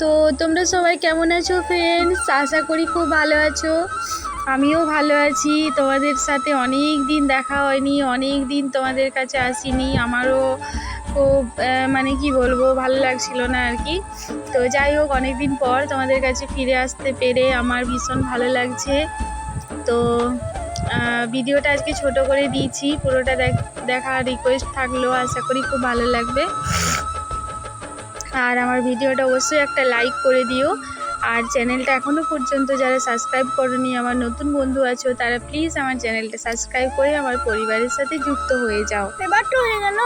তো তোমরা সবাই কেমন আছো ফ্রেন্ডস আশা করি খুব ভালো আছো। আমিও ভালো আছি। তোমাদের সাথে অনেক দিন দেখা হয়নি, অনেক দিন তোমাদের কাছে আসিনি। আমারও খুব মানে কি বলব, ভালো লাগছিল না আর কি। তো যাই হোক অনেক দিন পর তোমাদের কাছে ফিরে আসতে পেরে আমার ভীষণ ভালো লাগছে। তো ভিডিওটা আজকে ছোট করে দিয়েছি। পুরোটা দেখ- দেখার রিকোয়েস্ট থাকল আশা করি খুব ভালো লাগবে। আর আমার ভিডিওটা অবশ্যই একটা লাইক করে দিও। আর চ্যানেলটা এখনও পর্যন্ত যারা সাবস্ক্রাইব করনি আমার নতুন বন্ধু আছো তারা প্লিজ আমার চ্যানেলটা সাবস্ক্রাইব করে আমার পরিবারের সাথে যুক্ত হয়ে যাও। এবার তো হয়ে গেল।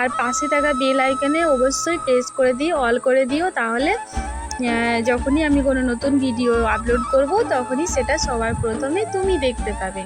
আর পাশে থাকা বেল আইকনে অবশ্যই প্রেস করে দিও অল করে দিও তাহলে যখনই আমি কোনো নতুন ভিডিও আপলোড করব তখনই সেটা সবার প্রথমে তুমি দেখতে পাবে।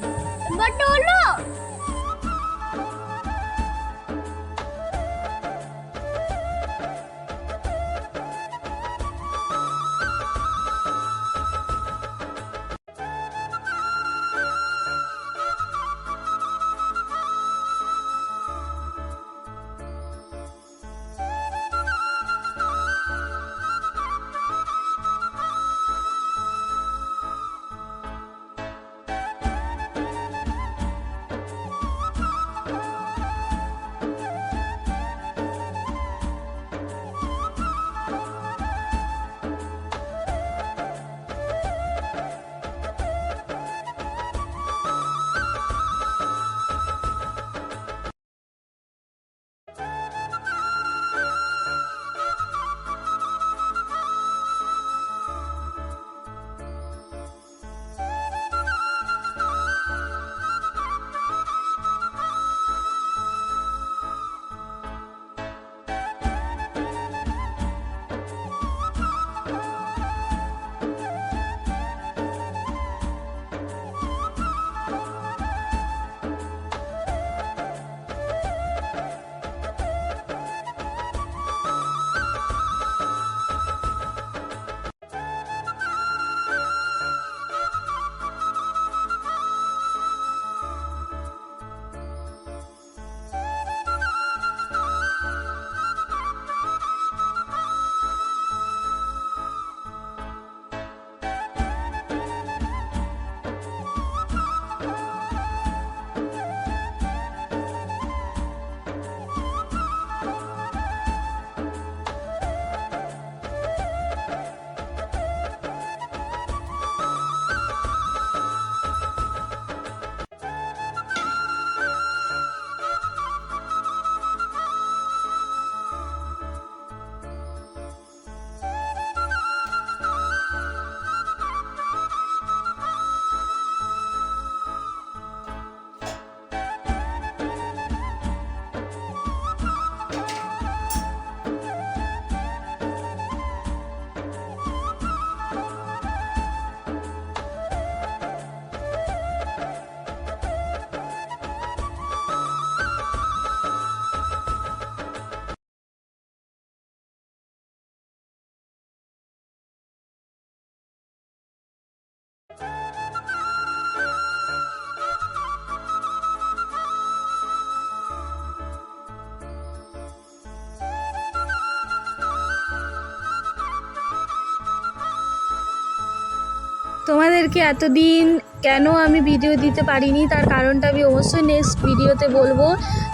তোমাদেরকে এতদিন কেন আমি ভিডিও দিতে পারিনি? তার কারণটা আমি অবশ্যই নেক্সট ভিডিওতে বলব।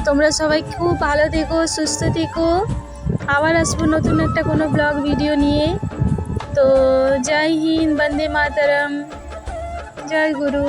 তোমরা সবাই খুব ভালো থেকো, সুস্থ থেকো। আবার আসব নতুন একটা কোনো ব্লগ ভিডিও নিয়ে। তো জয় হিন্দ, বন্দে মাতরম। জয় গুরু।